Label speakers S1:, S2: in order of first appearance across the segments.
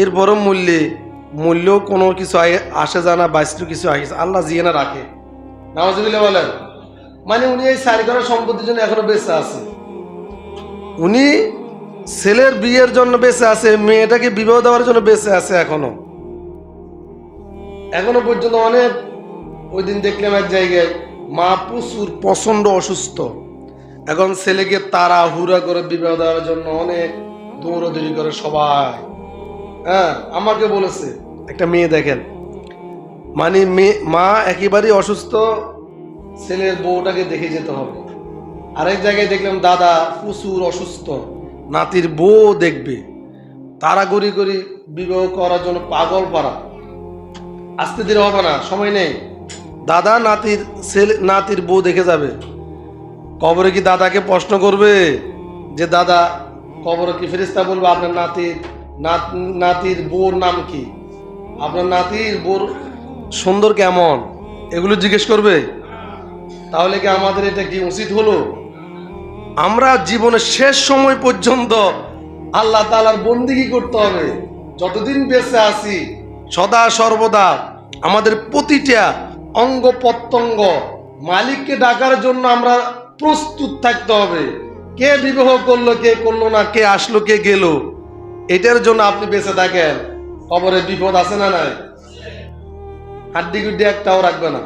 S1: এর বড় মূল্যে মূল্য কোনো কিছু আসে জানা বাইশটু কিছু আসে আল্লাহ জিয়ে না রাখে নামাজুবিল্লাহ বলেন মানে উনি এই সারি করার সম্পত্তির জন্য এখনও বেঁচে আছে। উনি ছেলের বিয়ের জন্য বেঁচে আছে, মেয়েটাকে বিবাহ দেওয়ার জন্য বেঁচে আছে এখনও। এখনও পর্যন্ত অনেক, ওই দিন দেখলাম এক জায়গায়, মা প্রচুর প্রচণ্ড অসুস্থ। এখন ছেলেকে তারা হুরা করে বিবাহ দেওয়ার জন্য অনেক দৌড়দৌড়ি করে সবাই। হ্যাঁ আমাকে বলেছে। একটা মেয়ে দেখেন। মানে মেয়ে মা একেবারেই অসুস্থ, ছেলের বউটাকে দেখে যেতে হবে। আরেক জায়গায় দেখলাম দাদা প্রচুর অসুস্থ, নাতির বউ দেখবে। তাড়াগড়ি করি বিবাহ করার জন্য পাগল পাড়া। আসতে দিলে হবে না, সময় নেই। দাদা, নাতির ছেলে, নাতির বউ দেখে যাবে। কবরে কি দাদাকে প্রশ্ন করবে? যে দাদা কবরে কি ফেরিস্তা বলবে আপনার নাতির নাত- নাতির বউর নাম কি? আপনার নাতির বউর সুন্দর কেমন? এগুলো জিজ্ঞেস করবে? তাহলে কি আমাদের এটা কি উচিত হলো? আমরা জীবনের শেষ সময় পর্যন্ত আল্লাহ তালার বন্দিগি করতে হবে। যতদিন বেঁচে আছি, সদা সর্বদা আমাদের প্রতিটা অঙ্গ প্রত্যঙ্গ মালিককে ডাকার জন্য আমরা প্রস্তুত থাকতে হবে। কে বিবাহ করল, কে করল না, কে আসলো, কে গেল? এটার জন্য আপনি বেঁচে থাকেন। কবরে বিপদ আছে না নাই? হাড্ডি গুড্ডি একটাও রাখবে না।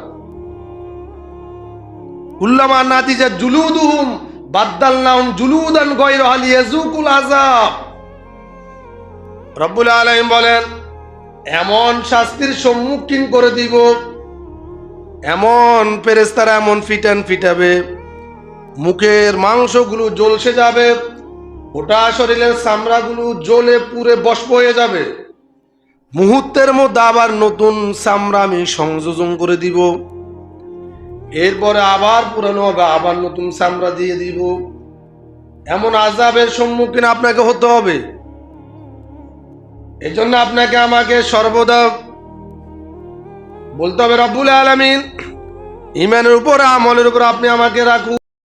S1: কুল্লামা নাতিজা জুলুদুহুম বাদ্দালনাহুম জুলুদান গায়রা লিয়াজুকুল আযাব। রব্বুল আলামিন বলেন, এমন শাস্তির সম্মুখীন করে দিব। এমন ফেরেশতারা এমন ফিটান ফিটাবে। মুখের মাংসগুলো জ্বলসে যাবে। ওটা শরীরের চামড়াগুলো জ্বলে পুড়ে বস্প হয়ে যাবে। মুহূর্তের মধ্যে আবার নতুন চামড়া আমি সংযোজন করে দিব। এরপরে আবার পুরানো হবে, আবার নতুন চামড়া দিয়ে দিব। এমন আজাবের সম্মুখীন আপনাকে হতে হবে। এই জন্য আপনাকে আমাকে সর্বদা বলতে হবে, রব্বুল আলমিন ইমানের উপর আমলের উপর আপনি আমাকে রাখুন।